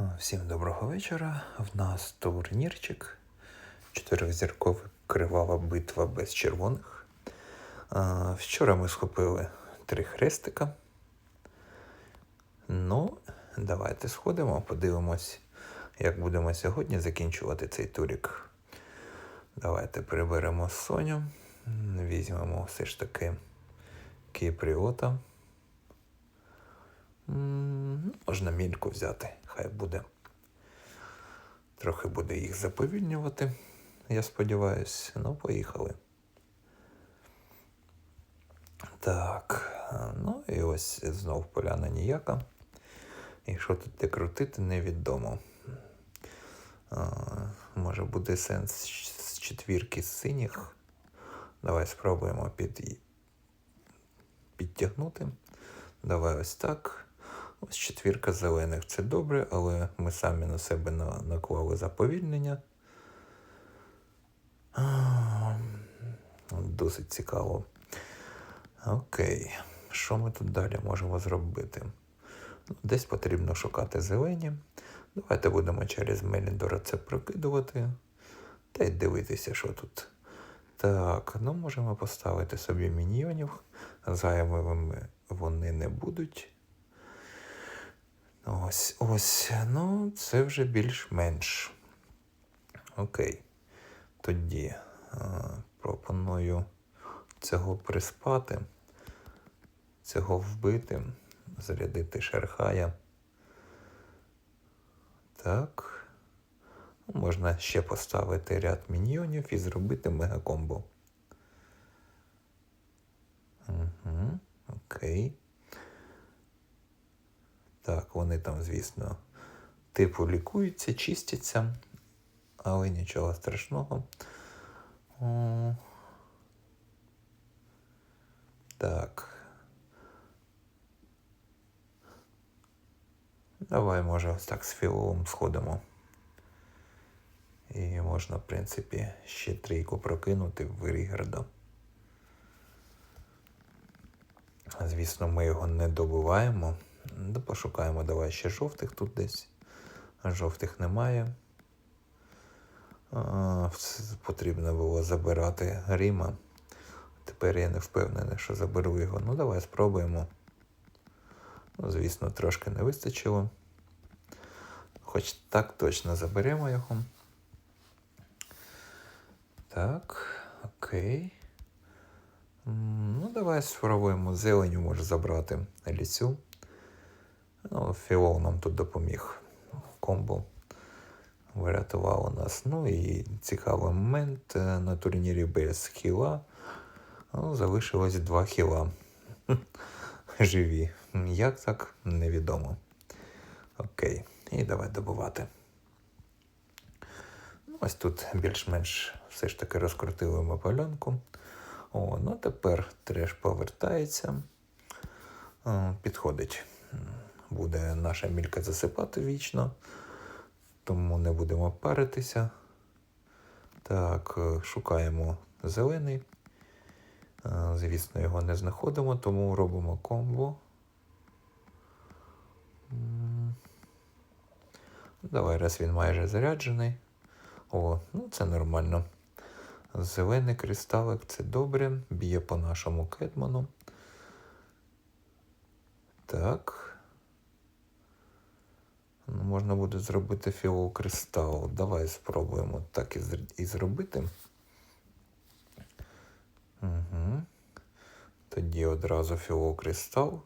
А, Всім доброго вечора. В нас турнірчик. Чотирьохзіркова кривава битва без червоних. Вчора ми схопили три хрестика. Ну, давайте сходимо, подивимось, як будемо сьогодні закінчувати цей турік. Давайте приберемо Соню. Візьмемо все ж таки Кіпріота. М, Можна мільку взяти, хай буде. Трохи буде їх заповільнювати, я сподіваюся. Ну, поїхали. Так, ну і ось знов поляна ніяка. І що тут де крутити, невідомо. А, може буде сенс з четвірки синіх. Давай спробуємо під... підтягнути. Давай ось так. Ось четвірка зелених. Це добре, але ми самі на себе наклали заповільнення. Досить цікаво. Окей. Що ми тут далі можемо зробити? Ну, Десь потрібно шукати зелені. Давайте будемо через Меліндора це прокидувати. Та й дивитися, що тут. Так, ну можемо поставити собі міньйонів. Зайвими вони не будуть. Ось, ось. Ну, це вже більш-менш. Окей. Тоді е, пропоную цього приспати, цього вбити, зарядити шерхая. Так. Можна ще поставити ряд міньйонів і зробити мегакомбо. Угу, окей. Так, вони там, звісно, типу лікуються, чистяться, але нічого страшного. Так. Давай, може, ось так з філовим сходимо. І можна, в принципі, ще трійку прокинути в Рігарда. Звісно, ми його не добуваємо. Пошукаємо давай ще жовтих тут десь. Жовтих немає. Потрібно було забирати Ріма. Тепер я не впевнений, що заберу його. Ну, давай спробуємо. Ну, звісно, трошки не вистачило. Хоч так точно заберемо його. Так, окей. Ну, давай спробуємо зеленю може забрати лісю. Філол нам тут допоміг. Комбо врятувало нас. Ну і цікавий момент е, на турнірі без хіла. Ну, залишилось два хіла. Живі. Як так, невідомо. Окей. І давай добувати. Ну, Ось тут більш-менш все ж таки розкрутили ми полянку. О, ну тепер треш повертається. Підходить. Буде наша мілька засипати вічно, тому не будемо паритися. Так, е, шукаємо зелений. Е, Звісно, його не знаходимо, тому робимо комбо. Давай, раз він майже заряджений. О, ну це нормально. Зелений кристалик це добре. Б'є по нашому кедману. Так. Можна буде зробити фіол кристал. Давай спробуємо так і, зробити. Угу. Тоді одразу фіол кристал.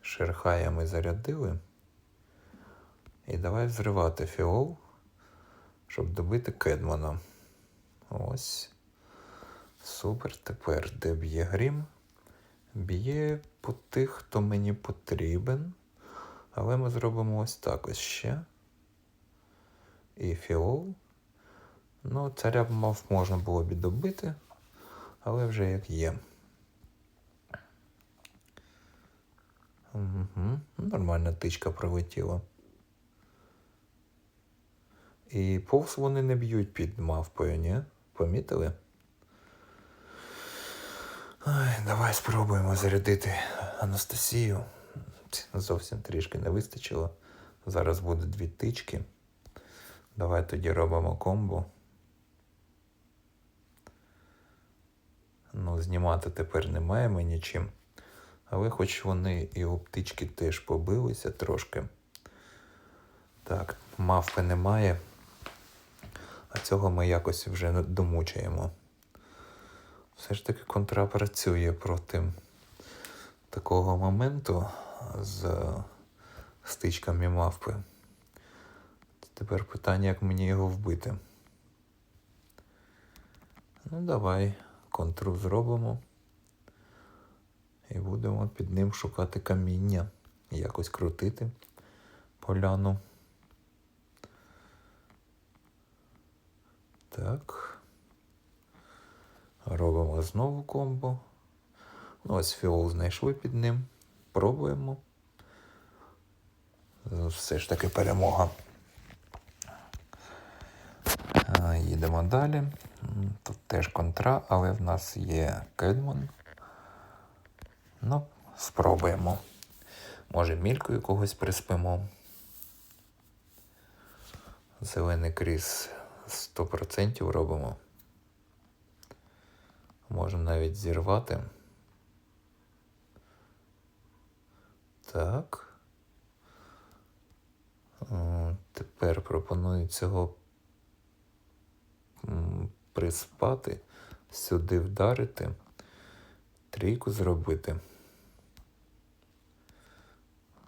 Шерхая ми зарядили. І давай взривати фіол, щоб добити кедмана. Ось. Супер. Тепер де б'є грім? Б'є по тих, хто мені потрібен. Але ми зробимо ось так ось ще. І фіол. Ну, царя б мав можна було б добити, але вже як є. Угу. Нормальна тичка пролетіла. І повз вони не б'ють під мавпою, ні? Помітили? Ой, давай спробуємо зарядити Анастасію. Зовсім трішки не вистачило. Зараз буде дві тички. Давай тоді робимо комбо. Ну, знімати тепер немає мені чим. Але хоч вони і оптички теж побилися трошки. Так, мавпи немає. А цього ми якось вже домучаємо. Все ж таки контра працює проти такого моменту з стичками мавпи. Тепер питання, як мені його вбити. Ну, давай контру зробимо. І будемо під ним шукати каміння. Якось крутити поляну. Так. Робимо знову комбо. Ну, ось фіол знайшли під ним. Пробуємо. Все ж таки перемога. Їдемо далі. Тут теж контра, але в нас є Кедмон. Ну, спробуємо. Може, мількою когось приспимо. Зелений кріс 100% робимо. Можемо навіть зірвати. Так. Тепер пропоную цього приспати, сюди вдарити, трійку зробити.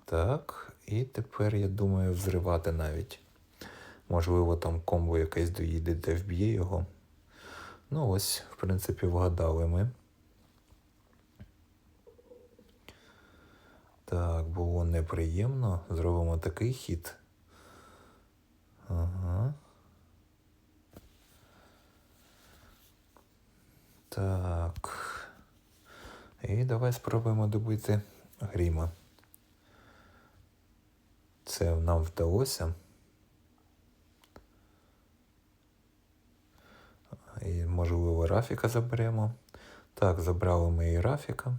Так, і тепер я думаю взривати навіть. Можливо, там комбо якесь доїде, де вб'є його. Ну, ось, в принципі, вгадали ми. Так, було неприємно. Зробимо такий хід. Ага. Так. І давай спробуємо добити гріма. Це нам вдалося. І, можливо, Рафіка заберемо. Так, забрали ми і Рафіка.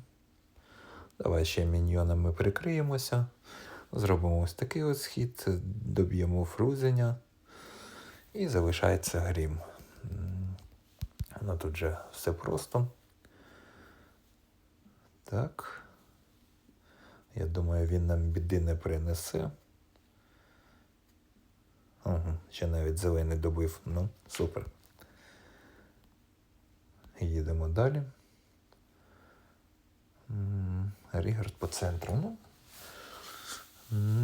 Давай ще міньйонами прикриємося. Зробимо ось такий ось схід, доб'ємо фрузеня. І залишається грім. Ну тут же все просто. Так. Я думаю, він нам біди не принесе. Угу, ще навіть зелений добив. Ну, супер. Їдемо далі. Рігард по центру. Ну,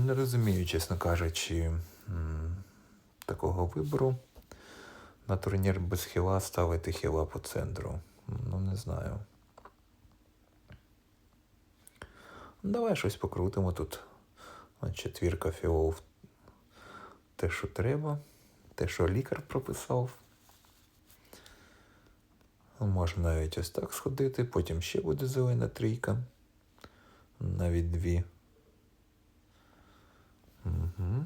не розумію, чесно кажучи, такого вибору. На турнір без хіла ставити хіла по центру. Ну, не знаю. Давай щось покрутимо тут. Четвірка фіолов. Те, що треба. Те, що лікар прописав. Можна навіть ось так сходити, потім ще буде зелена трійка. Навіть дві. Угу.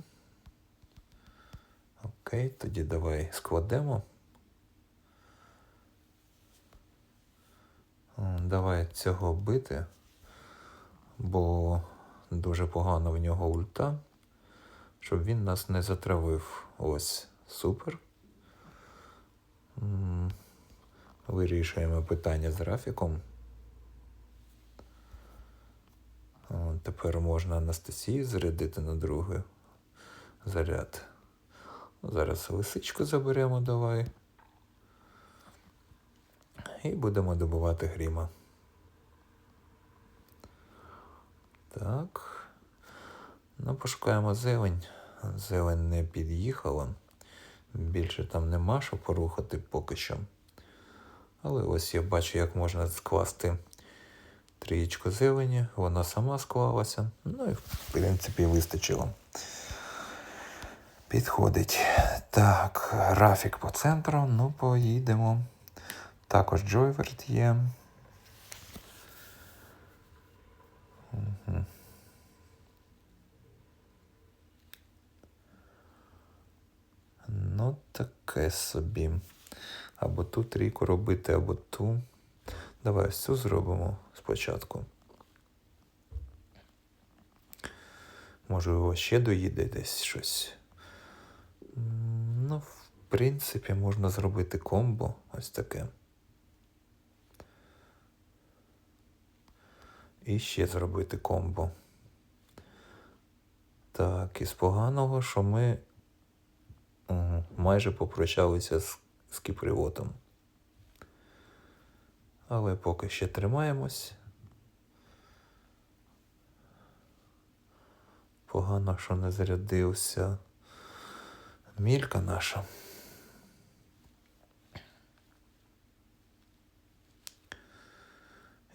Окей, тоді давай складемо. Давай цього бити, бо дуже погано в нього ульта, щоб він нас не затравив. Ось, супер. Вирішуємо питання з графіком. О, Тепер можна Анастасію зарядити на другий заряд. Зараз лисичку заберемо, давай. І будемо добувати гріма. Так. Ну, пошукаємо зелень. Зелень не під'їхала. Більше там нема що порухати поки що. Але ось я бачу, як можна скласти трієчку зелені. Вона сама склалася. Ну і в принципі вистачило. Підходить. Так, графік по центру. Ну, поїдемо. Також Джойверт є. Ну, таке собі. Або ту трійку робити, або ту. Давай ось цю зробимо спочатку. Можливо, ще доїде десь щось. Ну, в принципі, можна зробити комбо ось таке. І ще зробити комбо. Так, із поганого, що ми майже попрощалися з, з кіпривотом. Але поки ще тримаємось. Погано, що не зарядився мілька наша.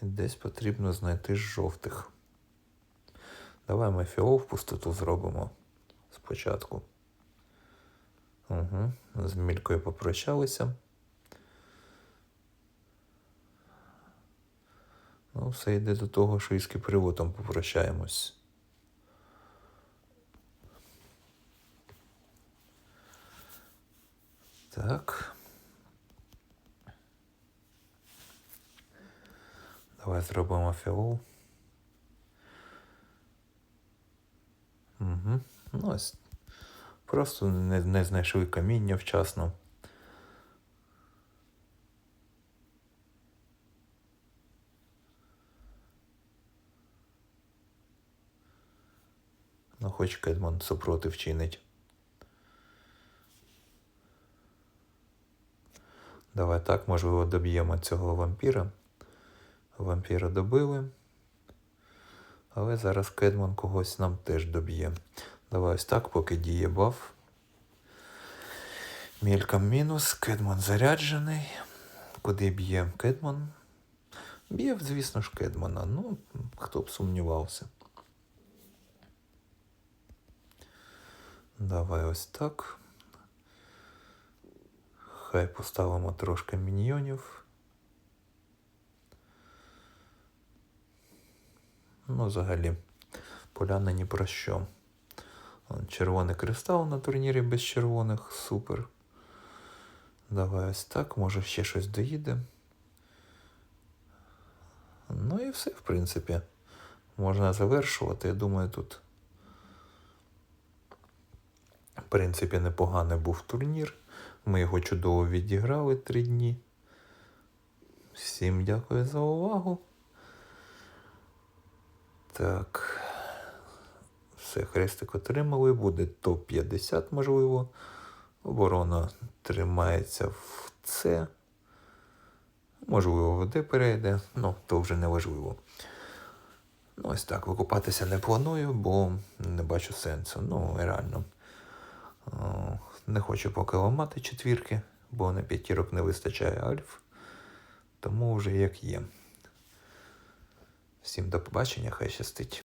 І Десь потрібно знайти жовтих. Давай ми фіол в пустоту зробимо спочатку. Угу. З мількою попрощалися. Все йде до того, що із кіприводом попрощаємось. Так. Давай зробимо фіол. Угу. Ну, ось. Просто не, не знайшли каміння вчасно. Ну, хоч Кедман супротив чинить. Давай так, можливо, доб'ємо цього вампіра. Вампіра добили. Але зараз Кедман когось нам теж доб'є. Давай ось так, поки діє баф. Мількам мінус, Кедман заряджений. Куди б'є Кедман? Б'є, звісно ж, Кедмана. Ну, хто б сумнівався. Давай ось так. Хай поставимо трошки міньйонів. Ну, взагалі, поляна ні про що. Червоний кристал на турнірі без червоних. Супер. Давай ось так, може ще щось доїде. Ну і все, в принципі. Можна завершувати. Я думаю, тут. В принципі, непоганий був турнір. Ми його чудово відіграли три дні. Всім дякую за увагу. Так. Все, хрестик отримали. Буде топ-50, можливо. Оборона тримається в С. Можливо, в перейде, ну, то вже не важливо. Ну, ось так, викупатися не планую, бо не бачу сенсу. Ну, реально. Не хочу поки ламати четвірки, бо на п'ятірок не вистачає альф. Тому вже як є. Всім до побачення, хай щастить.